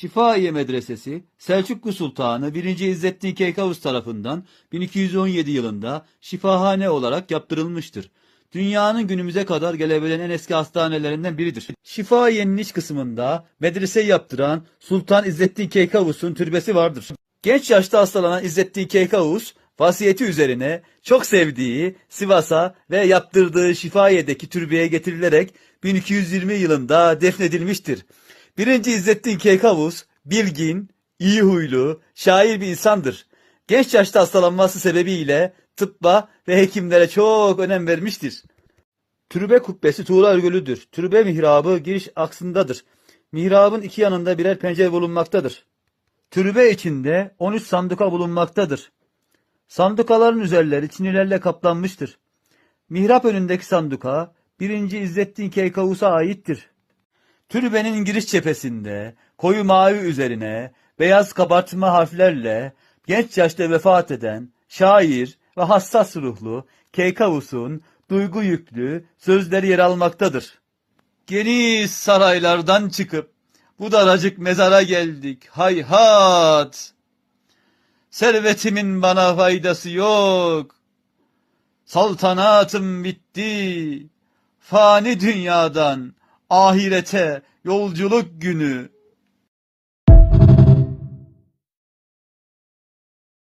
Şifaiye Medresesi, Selçuklu Sultanı 1. İzzettin Keykavus tarafından 1217 yılında şifahane olarak yaptırılmıştır. Dünyanın günümüze kadar gelebilen en eski hastanelerinden biridir. Şifaiye'nin iç kısmında medrese yaptıran Sultan İzzettin Keykavus'un türbesi vardır. Genç yaşta hastalanan İzzettin Keykavus, vasiyeti üzerine çok sevdiği Sivas'a ve yaptırdığı Şifaye'deki türbeye getirilerek 1220 yılında defnedilmiştir. Birinci İzzettin Keykavus, bilgin, iyi huylu, şair bir insandır. Genç yaşta hastalanması sebebiyle tıbba ve hekimlere çok önem vermiştir. Türbe kubbesi tuğla örgülüdür. Türbe mihrabı giriş aksındadır. Mihrabın iki yanında birer pencere bulunmaktadır. Türbe içinde 13 sanduka bulunmaktadır. Sandukaların üzerleri çinilerle kaplanmıştır. Mihrap önündeki sanduka 1. İzzettin Keykavus'a aittir. Türbenin giriş cephesinde koyu mavi üzerine beyaz kabartma harflerle genç yaşta vefat eden şair ve hassas ruhlu Keykavus'un duygu yüklü sözleri yer almaktadır. Geniş saraylardan çıkıp bu daracık mezara geldik hayhat. Servetimin bana faydası yok. Saltanatım bitti. Fani dünyadan ahirete yolculuk günü.